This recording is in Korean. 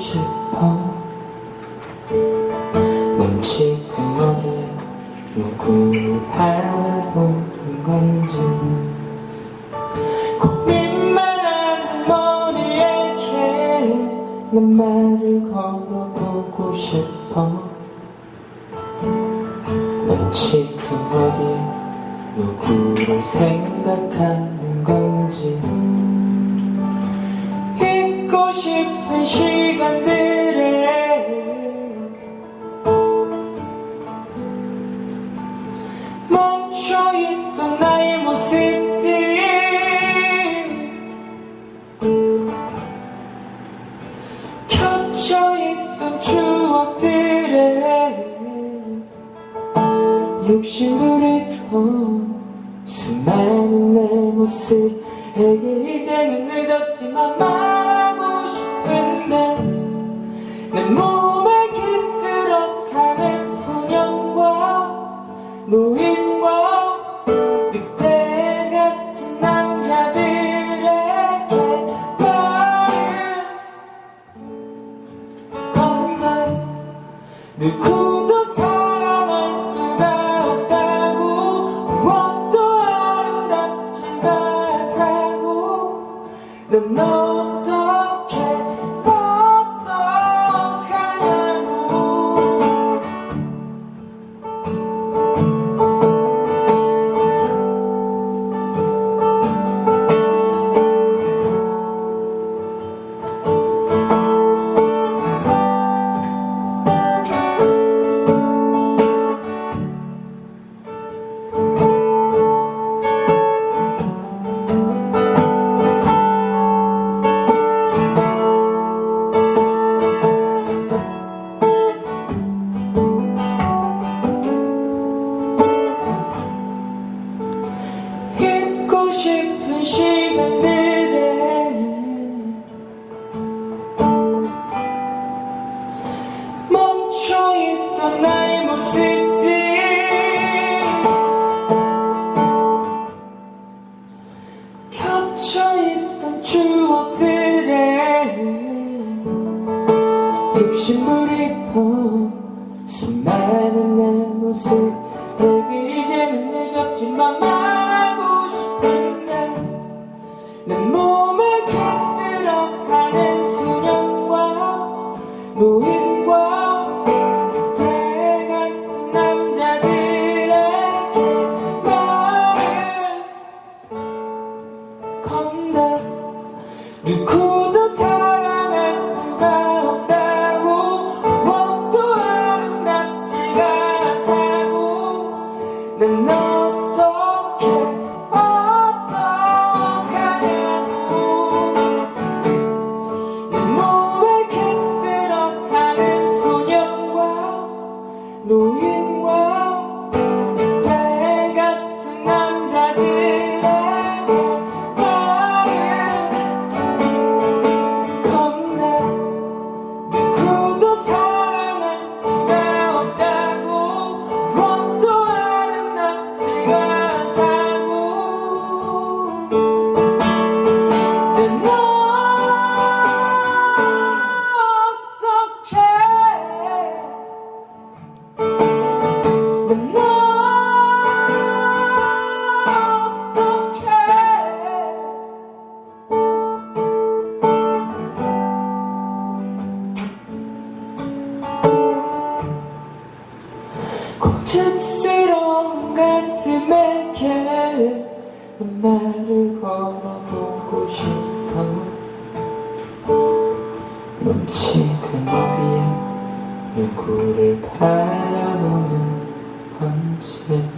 싶어. 먼지금 어디에 누구를 바라보는 건지. 고민만 하는 머리에게 난 말을 걸어보고 싶어. 넌 지금 어디에 누구를 생각하는 건지 잊고 싶은 시간들에 멈춰있던 나의 모습들 겹쳐있던 추억들에 욕심 부리고 수많은 내 모습에게 이제는 늦었지만 싶은 시간들에 멈춰있던 나의 모습들 겹쳐있던 추억들에 욕심부리고 수많은 내 모습에게 이제는 늦었지만 누구도 사랑할 수가 없다고 무엇도 아름답지가 않다고. 난어 고집스러운 가슴에게 난 말을 걸어보고 싶어. 넌 지금 어디에 누구를 바라보는 건지